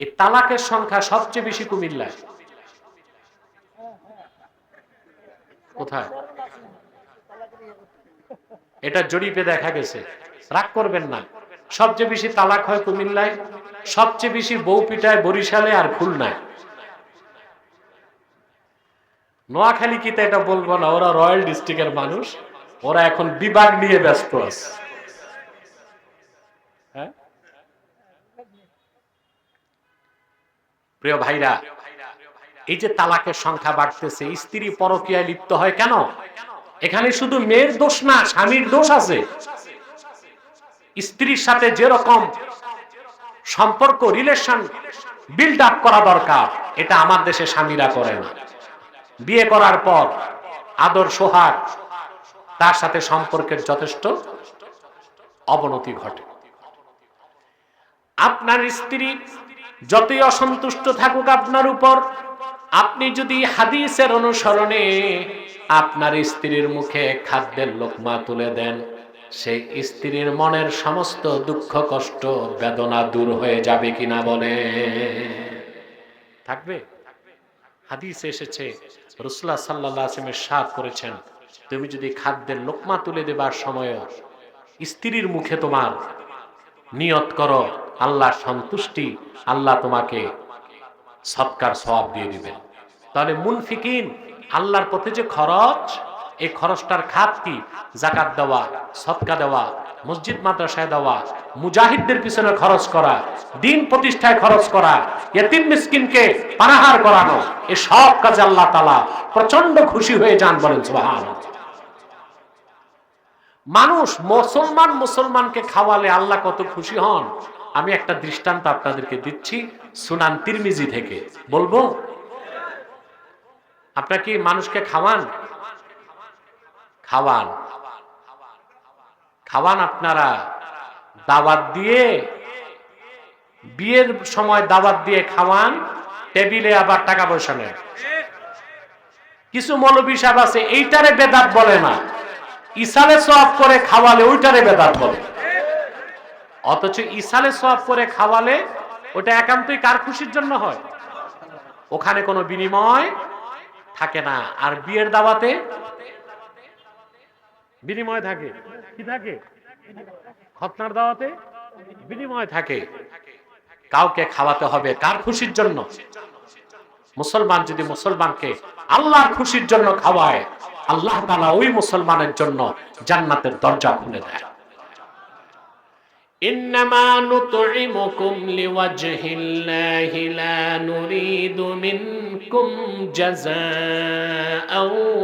এই তালাকের সংখ্যা সবচেয়ে বেশি কুমিল্লায়। কোথায়? এটা জরিপে দেখা গেছে। রাগ করবেন না। সবচেয়ে বেশি তালাক হয় কুমিল্লায়, সবচেয়ে বেশি বউ পিটায় বরিশালে আর খুলনায়। নোয়াখালী কি এটা বলব না, ওরা রয়্যাল ডিস্ট্রিক্টের মানুষ, ওরা এখন বিভাগ নিয়ে ব্যস্ত আছে। প্রিয় ভাইরা, এই যে তালাকের সংখ্যা বাড়তেছে, স্ত্রী পরকীয়ায় লিপ্ত হয় কেন? এখানে শুধু মেয়ের দোষ না, স্বামীর দোষ আছে। স্ত্রীর সাথে যেরকম সম্পর্ক রিলেশন বিল্ড আপ করা দরকার, এটা আমার দেশে স্বামীরা করে না। বিয়ে করার পর আদর, সোহাগ, তার সাথে সম্পর্কের যথেষ্ট অবনতি ঘটে। আপনার স্ত্রী যতই অসন্তুষ্ট থাকুক আপনার উপর, আপনি যদি হাদিসের অনুসরণে আপনার স্ত্রীর মুখে খাদ্যের লোকমা তুলে দেন, সেই স্ত্রীর মনের সমস্ত দুঃখ, কষ্ট, বেদনা দূর হয়ে যাবে কিনা বলে। থাকবে? হাদিস এসেছে, রসুল্লাহ সাল্লাহ আসলামের সাথ করেছেন, তুমি যদি খাদ্যের লোকমা তুলে দেবার সময় স্ত্রীর মুখে তোমার নিয়ত করো আল্লাহর সন্তুষ্টি আল্লাহ তোমাকে সৎকার সওয়াব দিয়ে দিবেন। তাহলে মুনফিকিন, আল্লাহর পথে যে খরচ, এই খরচটার খাত কি? জাকাত দেওয়া, সৎকা দেওয়া, মসজিদ, মাদ্রাসায় দেওয়া, মুজাহিদদের পিছনে খরচ করা, দিন প্রতিষ্ঠায় খরচ করা, এতিম মিসকিনকে পানাহার করানো এ সব কাজে আল্লাহ তালা প্রচণ্ড খুশি হয়ে যান বলেন সুবহান মানুষ মুসলমান মুসলমানকে খাওয়ালে আল্লাহ কত খুশি হন? আমি একটা দৃষ্টান্ত আপনাদেরকে দিচ্ছি সুনান তিরমিজি থেকে। বলব, আপনার কি মানুষকে খাওয়ান? খাওয়ান। খাওয়ান আপনারা। দাওয়াত দিয়ে, বিয়ের সময় দাওয়াত দিয়ে খাওয়ান, টেবিলে আবার টাকা পয়সা নেন। কিছু মৌলবী সাহেব আছে, এইটারে বেদাত বলে না। ইসালে সব করে খাওয়ালে ওইটারে বেদাত বলে। অথচ ইসালে সব করে খাওয়ালে ওটা একান্তই কার খুশির জন্য হয়? ওখানে কোনো বিনিময় থাকে না। আর বিয়ের দাওয়াতে? বিনিময় থাকে। কি থাকে? খতনার দাওয়াতে? বিনিময় থাকে। কাউকে খাওয়াতে হবে কার খুশির জন্য? মুসলমান যদি মুসলমানকে আল্লাহর খুশির জন্য খাওয়ায়, আল্লাহ তালা ওই মুসলমানের জন্য জান্নাতের দরজা খুলে দেয়। إنما نطعمكم لوجه الله لا نريد منكم جزاء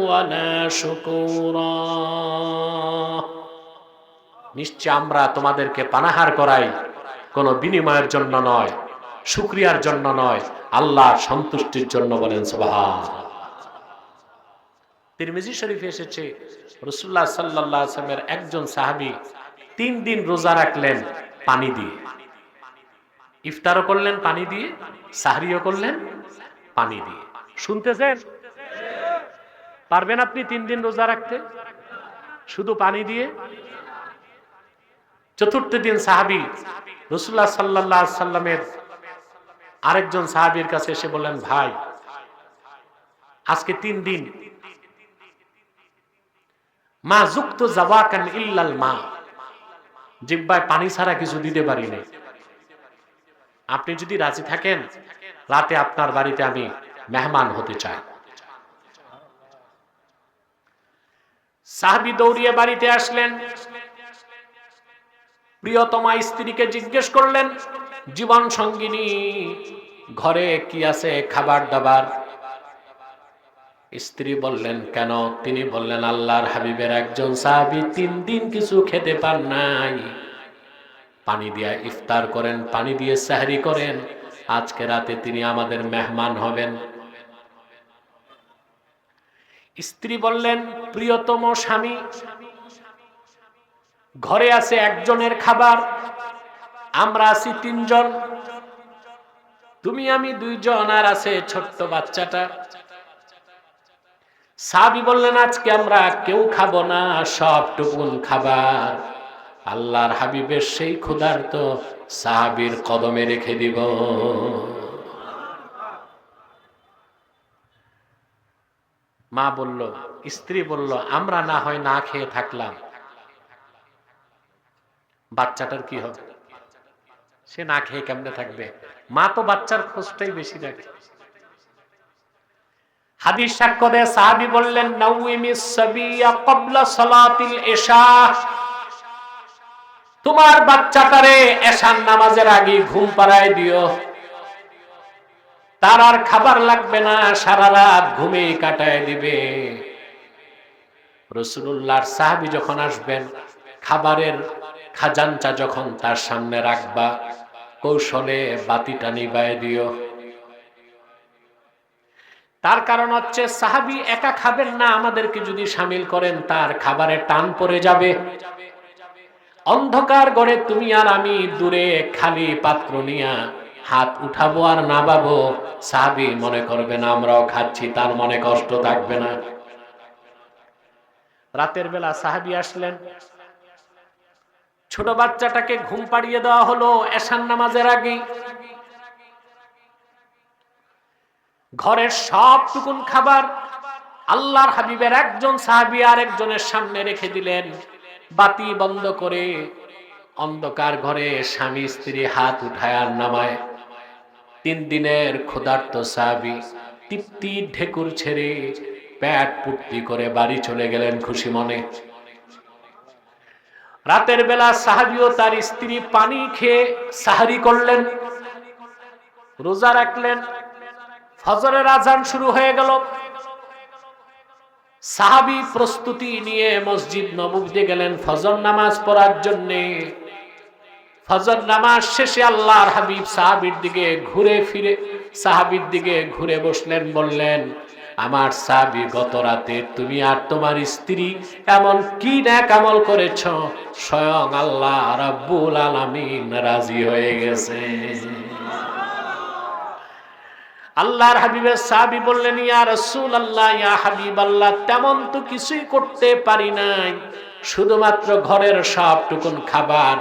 ولا شكورا নিশ্চয় আমরা তোমাদেরকে পানাহার করাই কোনো বিনিময়ের জন্য নয় শুক্রিয়ার জন্য নয় আল্লাহর সন্তুষ্টির জন্য বলেন সুবহান তিরমিজি শরীফে এসেছে রসুল্লাহ সাল্লাহ আসলামের একজন সাহাবী তিন দিন রোজা রাখলেন পানি দিয়ে। ইফতারও করলেন পানি দিয়ে, সাহরিও করলেন পানি দিয়ে। শুনতেছেন? পারবেন আপনি তিন দিন রোজা রাখতে? শুধু পানি দিয়ে? চতুর্থ দিন সাহাবি রসুল্লাহ সাল্লাহ সাল্লামের আরেকজন সাহাবির কাছে এসে বললেন, ভাই, আজকে তিন দিন। মা যুক্ত জাওয়াকান ইল্লাল মা। জিব্বায় পানি ছাড়া কিছু দিতে পারি নাই। আপনি যদি রাজি থাকেন, রাতে আপনার বাড়িতে আমি মেহমান হতে চাই। সাহাবি দৌড়িয়ে বাড়িতে আসলেন। প্রিয়তমা স্ত্রীকে জিজ্ঞেস করলেন, জীবন সঙ্গিনী, ঘরে কি আছে খাবার দাবার? স্ত্রী বললেন, কেন? তিনি বললেন, আল্লাহর হাবিবের একজন সাহাবি তিন দিন কিছু খেতে পান নাই। পানি দিয়ে ইফতার করেন, পানি দিয়ে সাহারি করেন। আজকে রাতে তিনি আমাদের মেহমান হবেন। স্ত্রী বললেন, প্রিয়তম স্বামী, ঘরে আছে একজনের খাবার, আমরা আছি তিনজন। তুমি, আমি দুইজন, আর আছে ছোট্ট বাচ্চাটা। সাবি বললেন, আজকে আমরা কেউ খাব না, সব টুকুন খাবার। আল্লাহর হাবিবের সেই ক্ষুধার্ত সাহাবির কদমে রেখে দিব। মা বলল, স্ত্রী বলল, আমরা না হয় না খেয়ে থাকলাম। বাচ্চাটার কি হবে? সে না খেয়ে কেমনে থাকবে? মা তো বাচ্চার খোঁজটাই বেশি রাখে হাদিস সাক্ষ্য সাহাবী বললেন তোমার বাচ্চাটারে এশার নামাজের আগে ঘুম পাড়ায় দিও। তার আর খাবার লাগবে না, সারা রাত ঘুমে কাটায় দিবে। রসুল্লাহর সাহাবি যখন আসবেন, খাবারের খাজানটা যখন তার সামনে রাখবা, কৌশলে বাতিটা নিবায় দিও। তার কারণ হচ্ছে সাহাবি একা খাবেন না, আমাদেরকে যদি সামিল করেন, তার খাবারে টান পড়ে যাবে। অন্ধকার গড়ে তুমি আর আমি দূরে খালি পাত্র নিয়া হাত উঠাবো আর নাবাবো সাহাবি মনে করবে না, আমরাও খাচ্ছি, তার মনে কষ্ট থাকবে না। রাতের বেলা সাহাবি আসলেন। ছোট বাচ্চাটাকে ঘুম পাড়িয়ে দেওয়া হলো এশান নামাজের আগে ঘরের সবটুকুন খাবার আল্লাহর হাবিবের একজন সাহাবি আর একজনের সামনে রেখে দিলেন। বাতি বন্ধ করে অন্ধকার ঘরে স্বামী স্ত্রী হাত উঠায় আর নামায়। তিন দিনের ক্ষুধার্ত সাহাবি তৃপ্তি ঢেকুর ছেড়ে প্যাট পুট্টি করে বাড়ি চলে গেলেন খুশি মনে। রাতের বেলা সাহাবিও তার স্ত্রী পানি খেয়ে সাহারি করলেন। রোজা রাখলেন। ফজরের আজান শুরু হয়ে গেল। সাহাবি প্রস্তুতি নিয়ে মসজিদ নবুজে গেলেন ফজর নামাজ পড়ার জন্যে। ফজর নামাজ শেষে আল্লাহর হাবিব সাহাবির দিকে ঘুরে ফিরে, সাহাবির দিকে ঘুরে বসলেন, বললেন, আমার সাহাবি, গত রাতে তুমি আর তোমার স্ত্রী এমন কি না কামল করেছ? স্বয়ং আল্লাহ রাব্বুল আলামিন রাজি হয়ে গেছে। আল্লাহর হাবিবের সাহাবি বললেন, ইয়া রসুল আল্লাহ ইয়া হাবিব আল্লাহ তেমন তো কিছুই করতে পারি নাই। শুধুমাত্র ঘরের সবটুকুন খাবার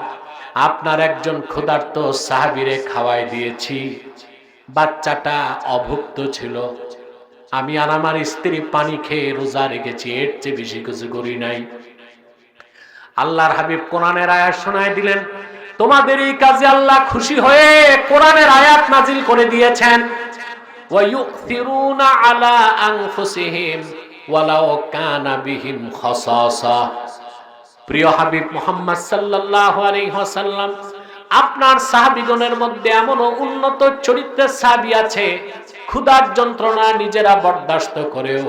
আপনার একজন ক্ষুধার্ত সাহাবিরে খাওয়াই দিয়েছি। বাচ্চাটা অভুক্ত ছিল। আমি আর আমার স্ত্রী পানি খেয়ে রোজা রেখেছি, এর চেয়ে বেশি কিছু করি নাই। আল্লাহর হাবিব কোরআনের আয়াত শোনায় দিলেন, তোমাদের এই কাজে আল্লাহ খুশি হয়ে কোরআনের আয়াত নাজিল করে দিয়েছেন। ويؤثرون على أنفسهم ولو كان بهم خصاصة প্রিয় হাবিব মোহাম্মদ সাল্লাল্লাহু আলাইহি ওয়াসাল্লাম আপনার সাহাবীগণের মধ্যে এমনও উন্নত চরিত্রের সাহাবী আছে ক্ষুধার যন্ত্রণা নিজেরা বরদাস্ত করেও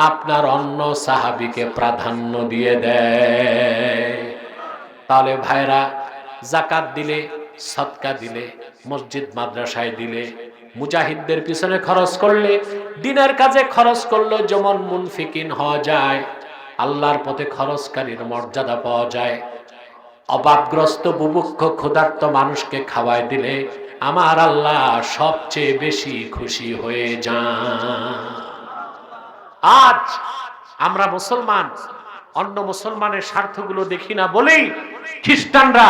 আপনার অন্য সাহাবীকে প্রাধান্য দিয়ে দেয় তাহলে ভাইরা জাকাত দিলে সৎকা দিলে মসজিদ মাদ্রাসায় দিলে মুজাহিদদের পিছনে খরচ করলে, দিনের কাজে খরচ করলে যেমন মুনফিকিন হওয়া যায়, আল্লাহর পথে খরচকারীর মর্যাদা পাওয়া যায়। অভাবগ্রস্ত বুভুক্ষ ক্ষুধার্ত মানুষকে খাওয়ায় দিলে আমার আল্লাহ সবচেয়ে বেশি খুশি হয়ে যান। আজ আমরা মুসলমান, অন্য মুসলমানের স্বার্থগুলো দেখি না বলেই খ্রিস্টানরা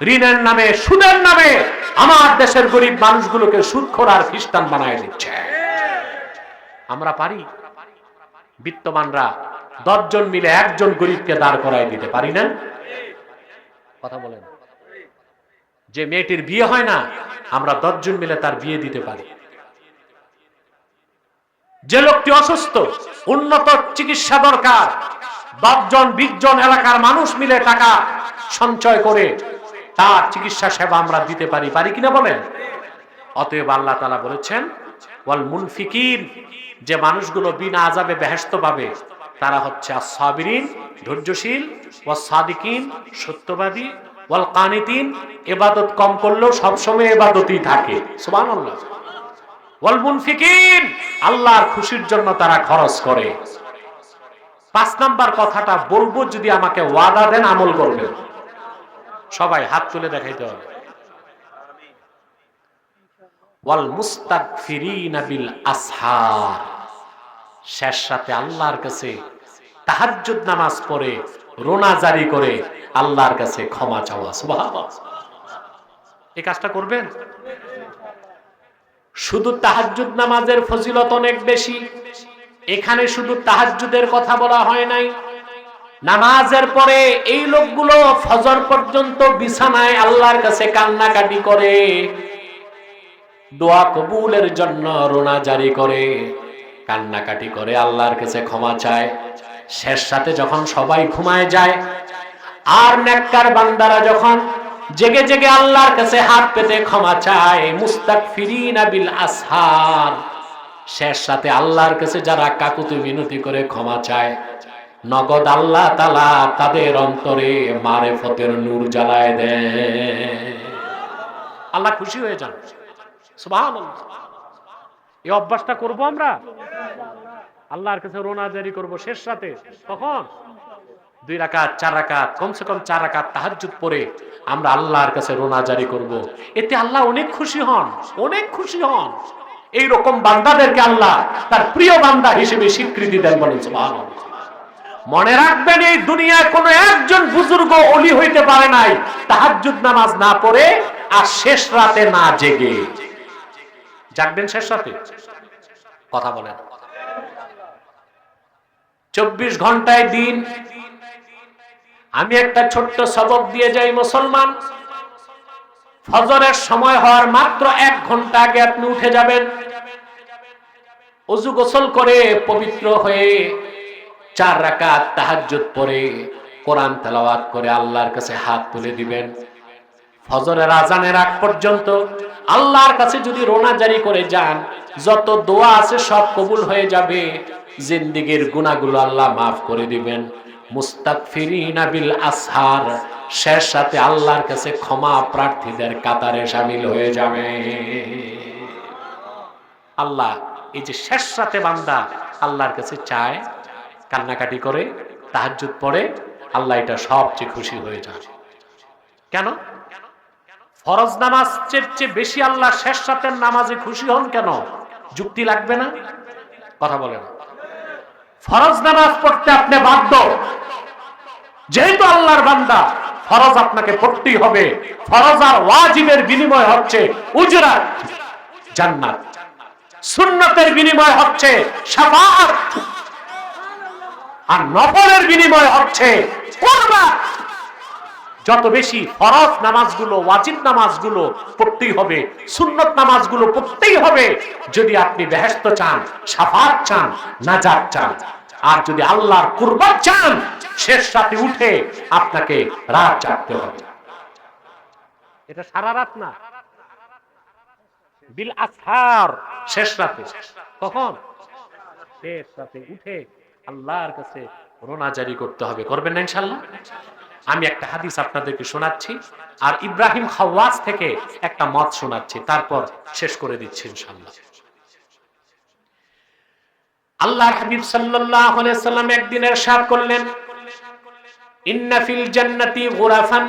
ঋণের নামে, সুদের নামে আমার দেশের গরিব মানুষগুলোকে সুদখোর আর খ্রিস্টান বানায় দিচ্ছে। আমরা পারি? বিত্তমানরা দশজন মিলে একজন গরিবকে দাঁড় করায় দিতে পারি না? কথা বলেন। যে মেয়েটির বিয়ে হয় না, আমরা দশজন মিলে তার বিয়ে দিতে পারি। যে লোকটি অসুস্থ, উন্নত চিকিৎসা দরকার, দশজন বিশ জন এলাকার মানুষ মিলে টাকা সঞ্চয় করে তার চিকিৎসা সেবা আমরা দিতে পারি পারি কিনা বলেন? অতএব আল্লাহ তালা বলেছেন, ওয়াল মুনফিকির যে মানুষগুলো বিনা আজাবে বেহেস্ত পাবে, তারা হচ্ছে সাবিরিন ধৈর্যশীল ও সাদিকিন সত্যবাদী ওয়াল কানিতিন এবাদত কম করলেও সবসময় এবাদতই থাকে। ওয়াল মুনফিকিন, আল্লাহর খুশির জন্য তারা খরচ করে। পাঁচ নাম্বার কথাটা বলব, যদি আমাকে ওয়াদা দেন আমল করবেন। সবাই হাত তুলে দেখাইতে হবে। শেষ সাথে আল্লাহর কাছে তাহাজ্জুদ নামাজ পড়ে, রোনা জারি করে আল্লাহর কাছে ক্ষমা চাওয়া এই কাজটা করবেন? শুধু তাহাজ্জুদ নামাজের ফজিলত অনেক বেশি। এখানে শুধু তাহাজ্জুদের কথা বলা হয় নাই। নামাজের পরে এই লোকগুলো ফজর পর্যন্ত বিছানায় আল্লাহর কাছে কান্নাকাটি করে। দোয়া কবুলের জন্য রোনা জারি করে, কান্নাকাটি করে, আল্লাহর কাছে ক্ষমা চায়। শেষ সাথে যখন সবাই ঘুমায় যায়, আর নেককার বান্দারা যখন জেগে জেগে আল্লাহর কাছে হাত পেতে ক্ষমা চায় মুস্তাক ফিরিনা বিল আসহার। শেষ সাথে আল্লাহর কাছে যারা কাকুতি মিনতি করে ক্ষমা চায় নগদ আল্লাহ তালা তাদের অন্তরে মারে ফতের নূর জ্বালায় দেয় আল্লাহ খুশি হয়ে যান। এই অভ্যাসটা করব আমরা? আল্লাহর কাছে রোনা জারি করব শেষ রাতে। তখন দুই রাকাত, চার রাকাত, কমসে কম চার রাকাত তাহাজ্জুদ পরে আমরা আল্লাহর কাছে রোনা জারি করব। এতে আল্লাহ অনেক খুশি হন, অনেক খুশি হন। এই রকম বান্দাদেরকে আল্লাহ তার প্রিয় বান্দা হিসেবে স্বীকৃতি দেন বলেন মনে রাখবেন, এই দুনিয়ায় কোনো একজন বুজুর্গ অলি হইতে পারে নাই। তাহাজ্জুদ নামাজ না পড়ে আর শেষ রাতে না জেগে। জাগবেন শেষ রাতে? কথা বলেন। চব্বিশ ঘন্টায় দিন। আমি একটা ছোট্ট সবক দিয়ে যাই মুসলমান। ফজরের সময় হওয়ার মাত্র এক ঘণ্টা আগে আপনি উঠে যাবেন। অজু গোসল করে পবিত্র হয়ে চার রাকাত তাহাজ্জুদ পরে কোরআন তেলাওয়াত করে আল্লাহর কাছে হাত তুলে দিবেন। ফজরের আজানের আগ পর্যন্ত আল্লাহর কাছে যদি রোনা জারি করে যান, যত দোয়া আছে সব কবুল হয়ে যাবে। জিন্দিগির গুণাগুলো আল্লাহ মাফ করে দিবেন। মুস্তাকফিরিনা আসহার, শেষ সাথে আল্লাহর কাছে ক্ষমা প্রার্থীদের কাতারে সামিল হয়ে যাবে। আল্লাহ, এই যে শেষ সাথে বান্দা আল্লাহর কাছে চায় কান্নাকাটি করে, তাহাজ্জুদ পড়ে, আল্লাহ এটা সবচেয়ে খুশি হয়ে যায়। কেন? ফরজ নামাজ চেয়ে বেশি আল্লাহ শেষ রাতের নামাজে খুশি হন কেন? যুক্তি লাগবে না? কথা বলেন ফরজ নামাজ পড়তে আপনি বাধ্য। যেহেতু আল্লাহর বান্দা, ফরজ আপনাকে পড়তেই হবে। ফরজ আর ওয়াজিবের বিনিময় হচ্ছে উজরাত জান্নাত। সুন্নতের বিনিময় হচ্ছে শাফাআত আর নফলের বিনিময় হচ্ছে যত বেশি ফরজ নামাজগুলো, ওয়াজিব নামাজগুলো পড়তেই হবে, সুন্নত নামাজগুলো পড়তেই হবে, যদি আপনি বেহেস্ত চান, সাফাত চান, নাজাত চান, আর যদি আল্লাহর কুরবান চান, শেষ রাতে উঠে আপনাকে রাত জাগতে হবে। এটা সারা রাত না। বিল আসহার শেষ রাতে। কখন? শেষ রাতে উঠে আল্লাহর কাছে রোনা জারি করতে হবে করবেন না ইনশাল্লাহ আমি একটা হাদিস আপনাদেরকে শোনাচ্ছি আর ইব্রাহিম খাওয়াজ থেকে একটা মত শোনাচ্ছি তারপর শেষ করে দিচ্ছি ইনশাল্লাহ আল্লাহর হাবিব সাল্লাল্লাহু আলাইহি সাল্লাম একদিনের সাত করলেন ইন্না ফিল জান্নাতি গুরাফান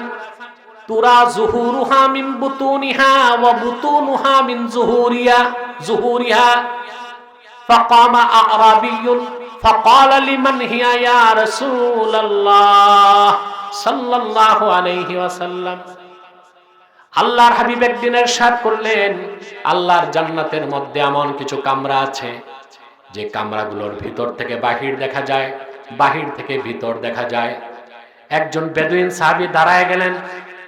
তুরা জুহুরুহা মিন বুতুনিহা ওয়া বুতুনুহা মিন জুহুরিয়া জুহুরিহা فقام أعرابي فقال لمن هي يا رسول الله صلى الله عليه وسلم আল্লাহর হাবিব একদিনের সাত করলেন আল্লাহর জান্নাতের মধ্যে এমন কিছু কামরা আছে যে কামরাগুলোর ভিতর থেকে বাহির দেখা যায় বাহির থেকে ভিতর দেখা যায় একজন বেদুইন সাহাবি দাঁড়ায় গেলেন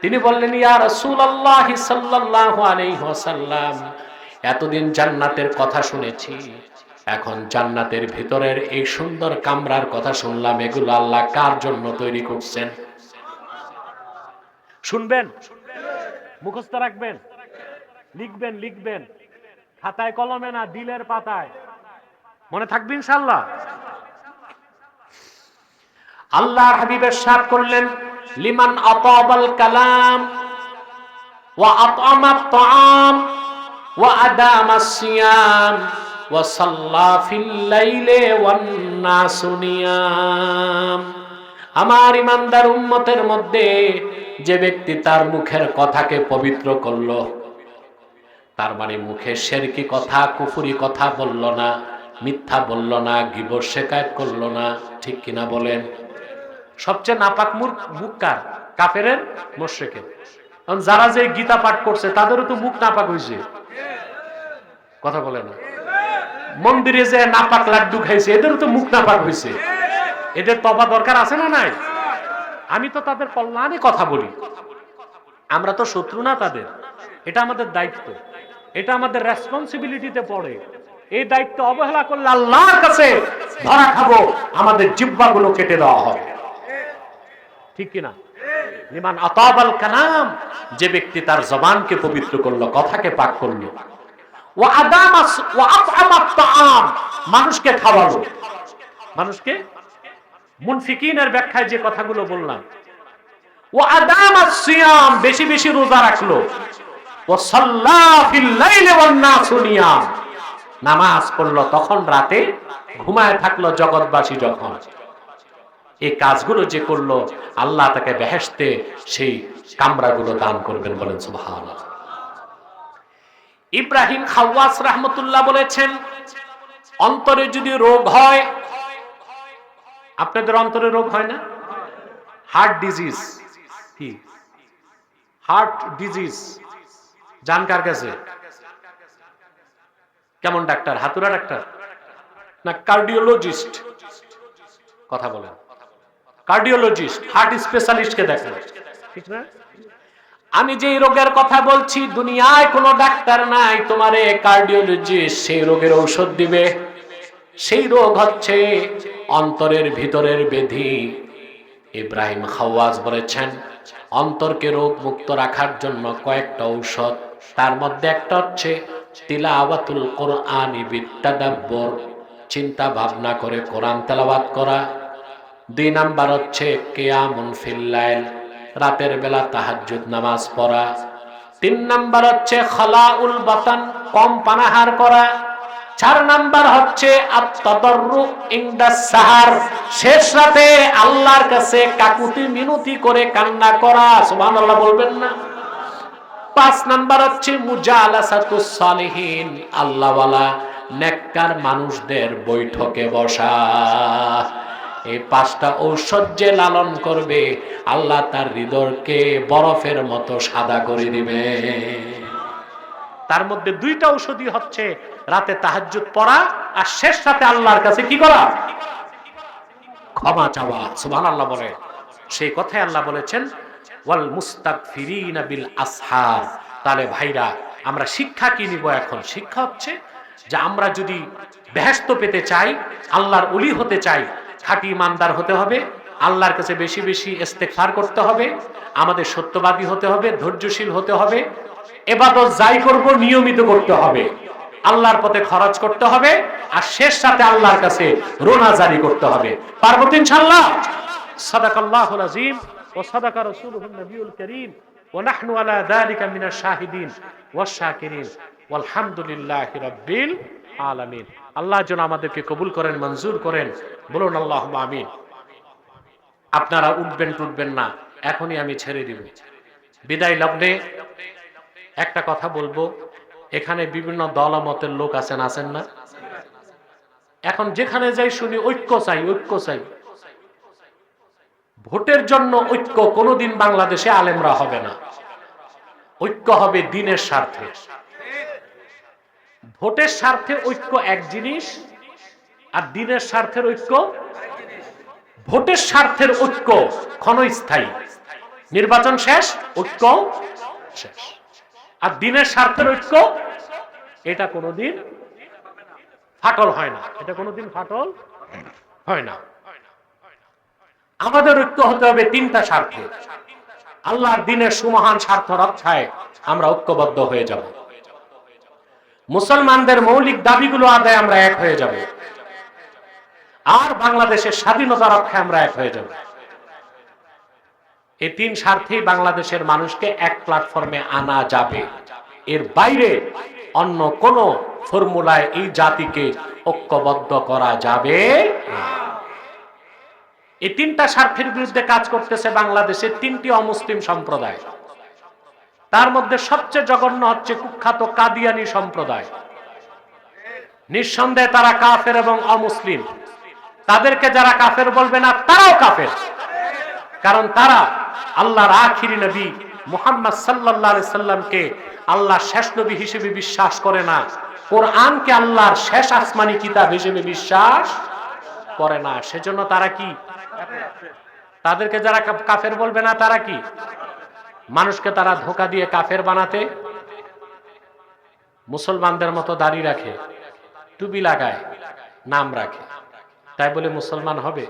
তিনি বললেন ইয়া রাসূলুল্লাহ সাল্লাল্লাহু আলাইহি ওয়াসাল্লাম এতদিন জান্নাতের কথা শুনেছি এখন জান্নাতের ভিতরের এই সুন্দর কামরার কথা শুনলাম এগুলো আল্লাহ কার জন্য তৈরি করছেন? শুনবেন? মুখস্থ রাখবেন? লিখবেন লিখবেন। খাতায় কলমে না দিলের পাতায়। মনে থাকবে ইনশাল্লাহ আল্লাহর হাবিবের সাথ করলেন লিমান আতাবাল কালাম ওয়া আতআমা তাআম ওয়া আদামা সিয়াম। আমার ইমানদার উম্মতের মধ্যে যে ব্যক্তি তার মুখের কথাকে পবিত্র করল, তার মানে মুখে শেরকি কথা, কুফুরি কথা বলল না, মিথ্যা বলল না, গিবর শেকায়ত করল না, ঠিক কিনা বলেন? সবচেয়ে নাপাক মুখ মুখ কার? কাফেরের? মোশরেকের কারণ যারা যে গীতা পাঠ করছে, তাদেরও তো মুখ নাপাক হয়েছে কথা বলে না। মন্দিরে যে নাপাক লাড্ডু খাইছে, এদেরও তো মুখ নাপাক হয়েছে এদের তবা দরকার আছে না নাই? আমি তো তাদের কল্যাণে কথা বলি। আমরা তো শত্রু না তাদের। এটা আমাদের দায়িত্ব। এটা আমাদের রেসপন্সিবিলিটিতে পড়ে। এই দায়িত্ব অবহেলা করলে আল্লাহর কাছে ধরা খাব, আমাদের জিব্বাগুলো কেটে দেওয়া হবে। ঠিক কিনা? লিমান আতাবাল কালাম, যে ব্যক্তি তার জবানকে পবিত্র করল, কথাকে পাক করল ও আদামাস ও মানুষকে খাওয়ালো। মানুষকে মুনফিকিনের ব্যাখ্যায় যে কথাগুলো বললাম। ও আদামাস সিয়াম বেশি বেশি রোজা রাখল। ও সাল্লা নামাজ পড়ল, তখন রাতে ঘুমায় থাকল জগৎবাসী যখন। এই কাজগুলো যে করল, আল্লাহ তাকে বেহেশতে সেই কামরাগুলো দান করবেন বলেন, সুবহানাল্লাহ। ইব্রাহিম খাওয়াস রাহমাতুল্লাহ বলেছেন, অন্তরে যদি রোগ হয়, আপনাদের অন্তরে রোগ হয় না? হার্ট ডিজিজ কি? হার্ট ডিজিজ জান কার কাছে? কেমন ডাক্তার? হাতুরা ডাক্তার? না কার্ডিওলজিস্ট কথা বলেন। কার্ডিওলজিস্ট হার্ট স্পেশালিস্টকে দেখেন। ঠিক না? আমি যে রোগের কথা বলছি, দুনিয়ায় কোনো ডাক্তার নাই, তোমারে কার্ডিওলজিস্ট সেই রোগের ঔষধ দিবে। সেই রোগ হচ্ছে অন্তরের ভিতরের বেধি। ইব্রাহিম খাওয়াজ বলেছেন, অন্তরকে রোগ মুক্ত রাখার জন্য কয়েকটা ঔষধ, তার মধ্যে একটা হচ্ছে তিলাওয়াতুল কোরআন বিত্তাদাব্বর। চিন্তা ভাবনা করে কোরআন তেলাওয়াত করা। দুই নাম্বার হচ্ছে কেয়ামুন ফিল্লাইল রাতের বেলা তাহাজ্জুদ নামাজ পড়া। তিন নাম্বার হচ্ছে খলাউল বাতান, কম পানাহার করা। চার নাম্বার হচ্ছে সাহার, শেষ রাতে আল্লাহর কাছে কাকুতি মিনতি করে কান্না করা, সুবহানাল্লাহ বলবেন না। পাঁচ নাম্বার হচ্ছে মুজালাসাতুস সালিহিন, আল্লাহওয়ালা নেককার মানুষদের বৈঠকে বসা। এই পাঁচটা ঔষধ যে লালন করবে, আল্লাহ তার হৃদয়কে বরফের মতো সাদা করে দিবে। তার মধ্যে দুইটা ঔষধি হচ্ছে, রাতে তাহাজ্জুদ পড়া আর শেষ রাতে আল্লাহর কাছে কি করা? ক্ষমা চাওয়া, সুবহানাল্লাহ বলে। সেই কথাই আল্লাহ বলেছেন, ওয়াল মুস্তাগফিরিনা বিল আসহার তাহলে ভাইরা, আমরা শিক্ষা কি নিব এখন? শিক্ষা হচ্ছে যে আমরা যদি বেহেস্ত পেতে চাই, আল্লাহর অলি হতে চাই খাঁটি ইমানদার হতে হবে, আল্লাহর কাছে বেশি বেশি ইস্তেগফার করতে হবে, আমাদের সত্যবাদী হতে হবে, ধৈর্যশীল হতে হবে, এবাদত যাই করব, নিয়মিত করতে হবে। আল্লাহর পথে খরচ করতে হবে, আর শেষ সাথে আল্লাহর কাছে রোনা জারি করতে হবে। পার্বতী ইনশাআল্লাহ? সাদাকাল্লাহুল আযীম, ওয়া সাদাকা রাসূলুহুন নবিয়ুল কারীম, ওয়া নাহনু আলা যালিকা মিনাশ শাহিদিন, ওয়াশ শাকিরিন, ওয়ালহামদুলিল্লাহি রাব্বিল আলামিন। আল্লাহ যেন আমাদেরকে কবুল করেন, মঞ্জুর করেন। বলুন, আল্লাহুম্মা আমিন। আপনারা উঠবেন, টুটবেন না। এখনই আমি ছেড়ে দিব। বিদায় লগ্নে একটা কথা বলব। এখানে বিভিন্ন দলমতের লোক আছেন আছেন না? এখন যেখানে যাই শুনি, ঐক্য চাই ঐক্য চাই। ভোটের জন্য ঐক্য কোনোদিন বাংলাদেশে আলেমরা হবে না। ঐক্য হবে দিনের স্বার্থে। ভোটের স্বার্থে ঐক্য এক জিনিস আর দিনের স্বার্থের ঐক্য? ভোটের স্বার্থের ঐক্য ক্ষণস্থায়ী। নির্বাচন শেষ, ঐক্য শেষ। আর দিনের স্বার্থের ঐক্য? এটা কোনোদিন ফাটল হয় না। এটা কোনোদিন ফাটল হয় না। আমাদের ঐক্য হতে হবে তিনটা স্বার্থে। আল্লাহর দিনের সুমহান স্বার্থ রক্ষায় আমরা ঐক্যবদ্ধ হয়ে যাব। মুসলমানদের মৌলিক দাবিগুলো আদায় আমরা এক হয়ে যাব। আর বাংলাদেশের স্বাধীনতা রক্ষায় আমরা এক হয়ে যাব। এই তিন স্বার্থেই বাংলাদেশের মানুষকে এক প্ল্যাটফর্মে আনা যাবে। এর বাইরে অন্য কোন ফর্মুলায় এই জাতিকে ঐক্যবদ্ধ করা যাবে এই তিনটা স্বার্থের বিরুদ্ধে কাজ করতেছে বাংলাদেশের তিনটি অমুসলিম সম্প্রদায়। তার মধ্যে সবচেয়ে জঘন্য হচ্ছে কুখ্যাত কাদিয়ানি সম্প্রদায়। নিঃসন্দেহে তারা কাফের এবং অমুসলিম। তাদেরকে যারা কাফের বলবে না, তারাও কাফের। কারণ তারা আল্লাহর আখিরি নবী মুহাম্মদ আলাইহি সাল্লামকে আল্লাহ শেষ নবী হিসেবে বিশ্বাস করে না। কোরআনকে আল্লাহর শেষ আসমানি কিতাব হিসেবে বিশ্বাস করে না। সেজন্য তারা কি? তাদেরকে যারা কাফের বলবে না, তারা কি? মানুষকে তারা ধোকা দিয়ে কাফের বানাতে, মুসলমানদের মতো দাড়ি রাখে, টুপি লাগায়, নাম রাখে। তাই বলে মুসলমান হবে?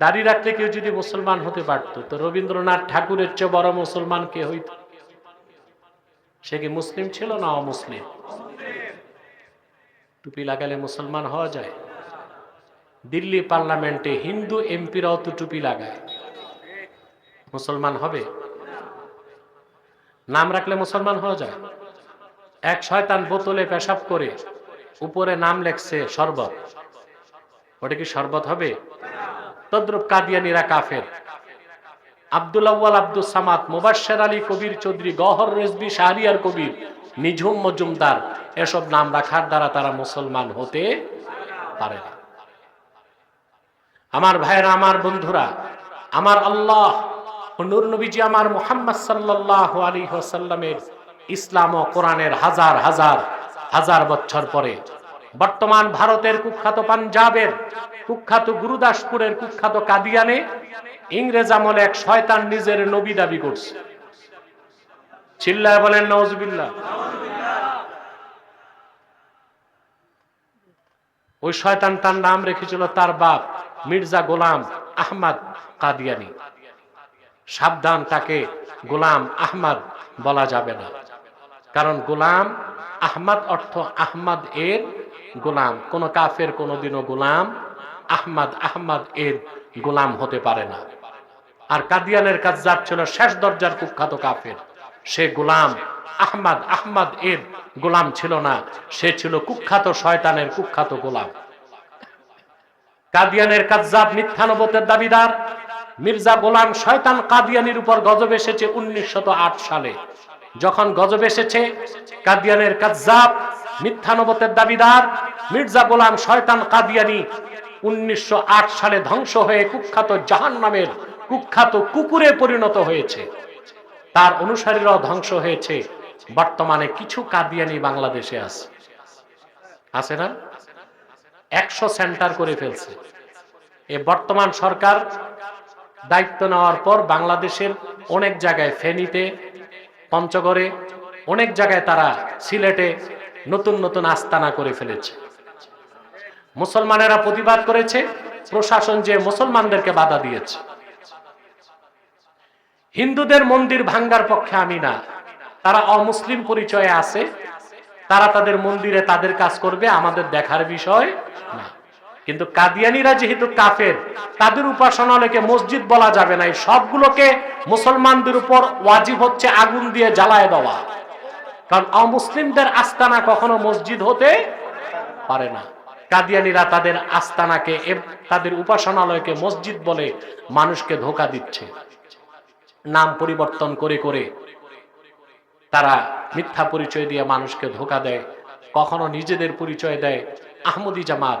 দাড়ি রাখলে কেউ যদি মুসলমান হতে পারতো, তো রবীন্দ্রনাথ ঠাকুরের চেয়ে বড় মুসলমান কে হইত? সে কি মুসলিম ছিল না অমুসলিম? টুপি লাগালে মুসলমান হওয়া যায়? দিল্লি পার্লামেন্টে হিন্দু এমপিরাও তো টুপি লাগায়। মুসলমান হবে? নাম রাখলে মুসলমান হওয়া যায়। এক শয়তান বোতলে পেশাব করে উপরে নাম লেখছে শরবত। ওটা কি শরবত হবে? তদ্রুপ কাদিয়ানিরা কাফের। আব্দুল সামাদ আলী কবির চৌধুরী গহর রেজবি শাহরিয়ার কবির, নিঝুম মজুমদার, এসব নাম রাখার দ্বারা তারা মুসলমান হতে পারে না। আমার ভাইয়েরা, আমার বন্ধুরা, আমার আল্লাহ নূর নবীজি আমার মুহাম্মদ সাল্লাল্লাহু আলাইহি ওয়াসাল্লামের ইসলাম ও কোরআনের হাজার হাজার হাজার বছর পরে। বর্তমান ভারতের কুখ্যাত পাঞ্জাবের কুখ্যাত গুরুদাসপুরের কুখ্যাত কাদিয়ানে ইংরেজ আমলে এক শয়তান নিজের নবী দাবি করছে। চিল্লায় বলেন নওজবিল্লাহ ওই শয়তান তার নাম রেখেছিল তার বাপ মির্জা গোলাম আহমদ কাদিয়ানি। সাবধান তাকে গোলাম আহমদ বলা যাবে না। কারণ গোলাম আহমদ অর্থ আহমদ এর গোলাম। কোন কাফের কোনোদিনও গোলাম আহমদ আহমদ এর গোলাম হতে পারে না। আর কাদিয়ানের কাজ ছিল শেষ দরজার কুখ্যাত কাফের। সে গোলাম আহমদ আহমদ এর গোলাম ছিল না। সে ছিল কুখ্যাত শয়তানের কুখ্যাত গোলাম। কাদিয়ানের কাজ্জাব মিথ্যানবতের দাবিদার। মির্জা গোলাম শয়তান কাদিয়ানির উপর গজব এসেছে উনিশশো আট সালে। যখন গজব এসেছে, কাদিয়ানের কাজ্জাব মিথ্যানবতের দাবিদার, মির্জা গোলাম শয়তান কাদিয়ানি উনিশশো সালে ধ্বংস হয়ে কুখ্যাত জাহান নামের কুখ্যাত কুকুরে পরিণত হয়েছে। তার অনুসারীরাও ধ্বংস হয়েছে। বর্তমানে কিছু কাদিয়ানি বাংলাদেশে আছে। আছে না? একশো সেন্টার করে ফেলছে। এ বর্তমান সরকার দায়িত্ব নেওয়ার পর বাংলাদেশের অনেক জায়গায় ফেনীতে, পঞ্চগড়ে, অনেক জায়গায় তারা সিলেটে নতুন নতুন আস্তানা করে ফেলেছে। মুসলমানেরা প্রতিবাদ করেছে, প্রশাসন যে মুসলমানদেরকে বাধা দিয়েছে। হিন্দুদের মন্দির ভাঙ্গার পক্ষে আমি না। তারা অমুসলিম পরিচয়ে আছে, তারা তাদের মন্দিরে তাদের কাজ করবে, আমাদের দেখার বিষয় না। কিন্তু কাদিয়ানিরা যেহেতু কাফের, তাদের উপাসনালয়কে মসজিদ বলা যাবে না। এই সবগুলোকে মুসলমানদের উপর ওয়াজিব হচ্ছে আগুন দিয়ে জ্বালায় দেওয়া। কারণ অমুসলিমদের আস্তানা কখনো মসজিদ হতে পারে না। কাদিয়ানিরা তাদের আস্তানাকে তাদের উপাসনালয়কে মসজিদ বলে মানুষকে ধোকা দিচ্ছে। নাম পরিবর্তন করে করে তারা মিথ্যা পরিচয় দিয়ে মানুষকে ধোকা দেয়, কখনো নিজেদের পরিচয় দেয়। আহমদি জামাত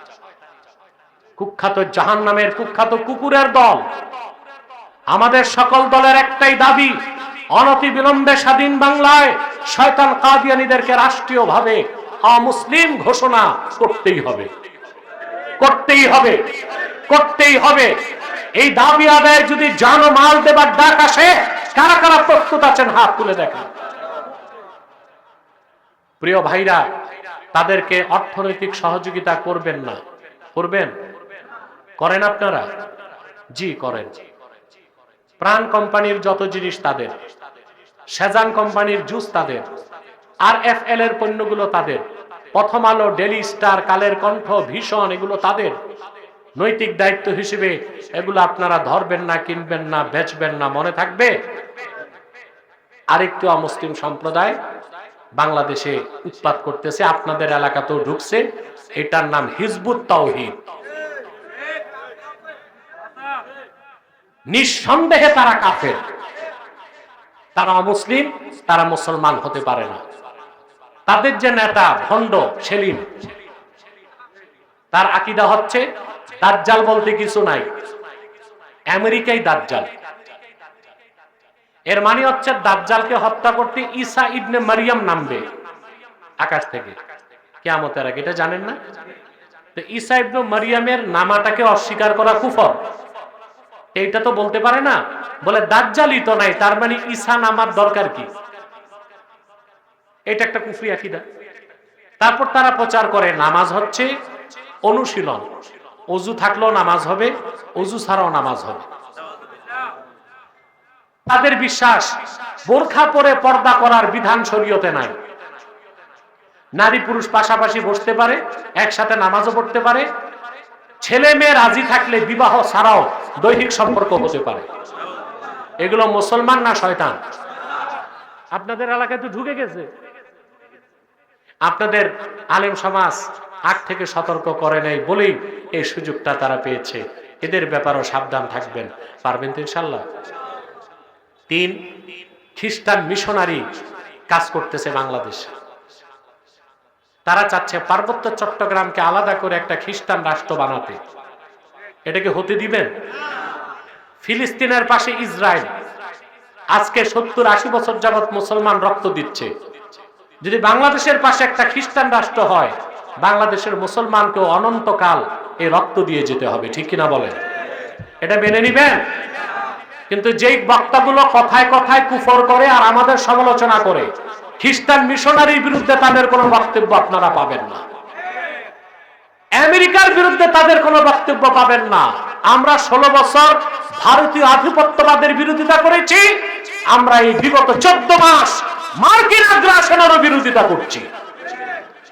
কুখ্যাত জাহান নামের কুখ্যাত কুকুরের দল। আমাদের সকল দলের একটাই দাবি অনতি বিলম্বে স্বাধীন বাংলায় শয়তান কাদিয়ানিদেরকে রাষ্ট্রীয়ভাবে অমুসলিম ঘোষণা করতেই হবে। করতেই হবে। করতেই হবে। এই দাবি আদায় যদি জানো মাল দেবার ডাক আসে, কারা কারা প্রস্তুত আছেন হাত তুলে দেখা প্রিয় ভাইরা, তাদেরকে অর্থনৈতিক সহযোগিতা করবেন না। করবেন? করেন আপনারা? জি, করেন। প্রাণ কোম্পানির যত জিনিস তাদের, সেজান কোম্পানির জুস তাদের আর এফ এল এর পণ্যগুলো তাদের, প্রথম আলো ডেলি স্টার, কালের কণ্ঠ, ভীষণ, এগুলো তাদের। নৈতিক দায়িত্ব হিসেবে এগুলো আপনারা ধরবেন না, কিনবেন না, বেচবেন না, মনে থাকবে? আরেকটু অমুসলিম সম্প্রদায় বাংলাদেশে উৎপাত করতেছে, আপনাদের এলাকাতেও ঢুকছে, এটার নাম হিজবুত তাওহিদ। নিঃসন্দেহে তারা কাফের। তারা অমুসলিম, তারা মুসলমান হতে পারে না। তাদের যে নেতা, ভণ্ড, সেলিম, তার আকিদা হচ্ছে দাজ্জাল বলতে কিছু নাই। আমেরিকাই দাজ্জাল। এর মানে হচ্ছে দাজ্জালকে হত্যা করতে ঈসা ইবনে মারিয়াম নামবে আকাশ থেকে। কেয়ামতের আগে, এটা জানেন না? তো ঈসা ইবনে মারিয়ামের নামাটাকে অস্বীকার করা কুফর। এইটা তো বলতে পারে না। বলে, দাজ্জালই তো নাই, তার মানে ঈসা নামার দরকার কি? এটা একটা কুফরি আকিদা। তারপর তারা প্রচার করে, নামাজ হচ্ছে অনুশীলন। অজু থাকলেও নামাজ হবে, অজু ছাড়াও নামাজ হবে। তাদের বিশ্বাস, বোরখা পরে পর্দা করার বিধান শরীয়তে নাই। নারী পুরুষ পাশাপাশি বসতে পারে, একসাথে নামাজও পড়তে পারে ছেলে মেয়ে রাজি থাকলে বিবাহ ছাড়াও দৈহিক সম্পর্ক হতে পারে। এগুলো মুসলমান না শয়তান? আপনাদের এলাকায় তো ঢুকে গেছে। আপনাদের আলেম সমাজ আগ থেকে সতর্ক করে নেই বলেই এই সুযোগটা তারা পেয়েছে। এদের ব্যাপারেও সাবধান থাকবেন। পারবেন তো ইনশাল্লাহ তিন, খ্রিস্টান মিশনারি কাজ করতেছে বাংলাদেশে। তারা চাচ্ছে পার্বত্য চট্টগ্রামকে আলাদা করে একটা খ্রিস্টান রাষ্ট্র বানাতে। এটাকে হতে দিবেন? ফিলিস্তিনের পাশে ইসরায়েল। আজকে সত্তর আশি বছর যাবৎ মুসলমান রক্ত দিচ্ছে। যদি বাংলাদেশের পাশে একটা খ্রিস্টান রাষ্ট্র হয়, বাংলাদেশের মুসলমানকেও অনন্তকাল এই রক্ত দিয়ে যেতে হবে, ঠিক কিনা বলেন? এটা মেনে নিবেন? কিন্তু যেই বক্তাগুলো কথায় কথায় কুফর করে আর আমাদের সমালোচনা করে খ্রিস্টান মিশনারির বিরুদ্ধে তাদের কোনো বক্তব্য আপনারা পাবেন না। আমেরিকার বিরুদ্ধে তাদের কোনো বক্তব্য পাবেন না। আমরা ষোলো বছর ভারতীয় আধিপত্যবাদের বিরোধিতা করেছি। আমরা এই বিগত চোদ্দ মাস মার্কিন আগ্রাসনেরও বিরোধিতা করছি।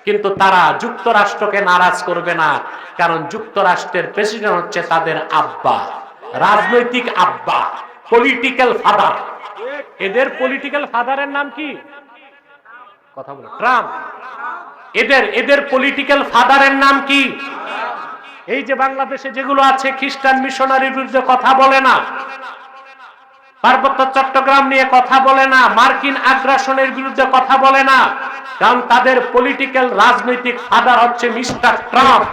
কিন্তু তারা যুক্তরাষ্ট্রকে নারাজ করবে না, কারণ যুক্তরাষ্ট্রের প্রেসিডেন্ট হচ্ছে তাদের আব্বা, রাজনৈতিক আব্বা পলিটিক্যাল ফাদার এদের পলিটিক্যাল ফাদারের নাম কি? কথা বলো। ট্রাম্প, এদের এদের পলিটিক্যাল ফাদারের নাম কি? এই যে বাংলাদেশে যেগুলো আছে, খ্রিস্টান মিশনারির বিরুদ্ধে কথা বলে না। পার্বত্য চট্টগ্রাম নিয়ে কথা বলে না। মার্কিন আগ্রাসনের বিরুদ্ধে কথা বলে না। কারণ তাদের পলিটিক্যাল রাজনৈতিক ফাদার হচ্ছে মিস্টার ট্রাম্প।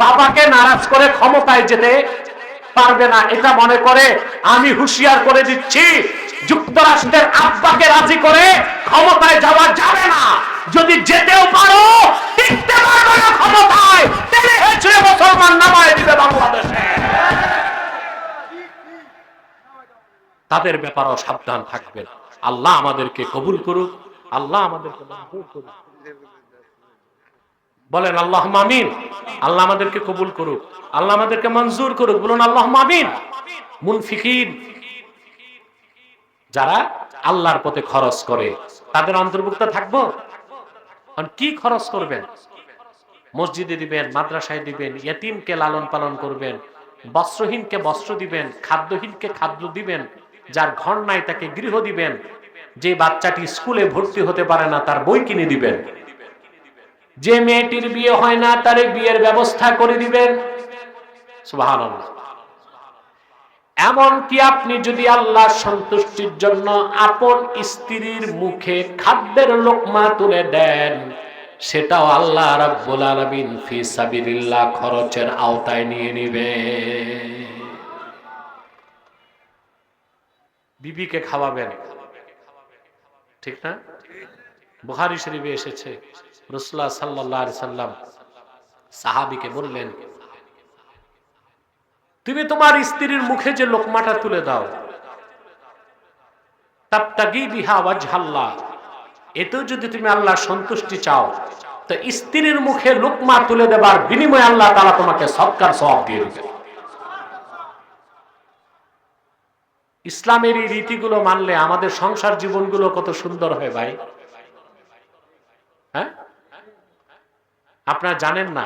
বাবাকে নারাজ করে ক্ষমতায় যেতে পারবে না, এটা মনে করে আমি হুঁশিয়ার করে দিচ্ছি। যুক্তরাষ্ট্রের আব্বাকে রাজি করে ক্ষমতায় যাওয়া যদি যেতেও পারো টিকতে পারবে না ক্ষমতায়। তেলে হেঁচড়ে মুসলমান নামায় দিবে বাংলাদেশে। তাদের ব্যাপারেও সাবধান থাকবেন। আল্লাহ আমাদেরকে কবুল করুক, আল্লাহ আমাদেরকে মঞ্জুর করুক। বলেন, আল্লাহ মামিন আল্লাহ আমাদেরকে কবুল করুক, আল্লাহ আমাদেরকে মঞ্জুর করুক। বলুন, আল্লাহ মামিন মুনফিকিন। যারা আল্লাহর পথে খরচ করে, তাদের অন্তর্ভুক্ত থাকব? কি খরচ করবেন? মসজিদে দিবেন, মাদ্রাসায় দিবেন ইয়তিমকে লালন পালন করবেন, বস্ত্রহীনকে বস্ত্র দিবেন, খাদ্যহীনকে খাদ্য দিবেন, যার ঘর নাই তাকে গৃহ দিবেন, যে বাচ্চাটি স্কুলে ভর্তি হতে পারে না তার বই কিনে দিবেন। যে মেয়েটির বিয়ে হয় না তার বিয়ের ব্যবস্থা করে দিবেন। সুবহানাল্লাহ। এমনকি আপনি যদি আল্লাহ সন্তুষ্টির জন্য আপন স্ত্রীর মুখে খাদ্যের লোকমা তুলে দেন, সেটাও আল্লাহ রাব্বুল আলামিন ফি সাবিলিল্লাহ খরচের আওতায় নিয়ে নিবে। বিবিকে খাওয়াবেন। ঠিক না? বুহারি শরীফে এসেছে। রসুল্লাহ সাল্লাহ আলি সাল্লাম সাহাবিকে বললেন তুমি তোমার স্ত্রীর মুখে যে লোকমাটা তুলে দাও এতেও যদি তুমি আল্লাহ সন্তুষ্টি চাও, তো স্ত্রীর মুখে লোকমা তুলে দেবার বিনিময়ে আল্লাহ তালা তোমাকে সৎকার সব দিয়ে দিবে ইসলামের এই রীতিগুলো মানলে আমাদের সংসার জীবনগুলো কত সুন্দর হয় ভাই। হ্যাঁ? আপনারা জানেন না?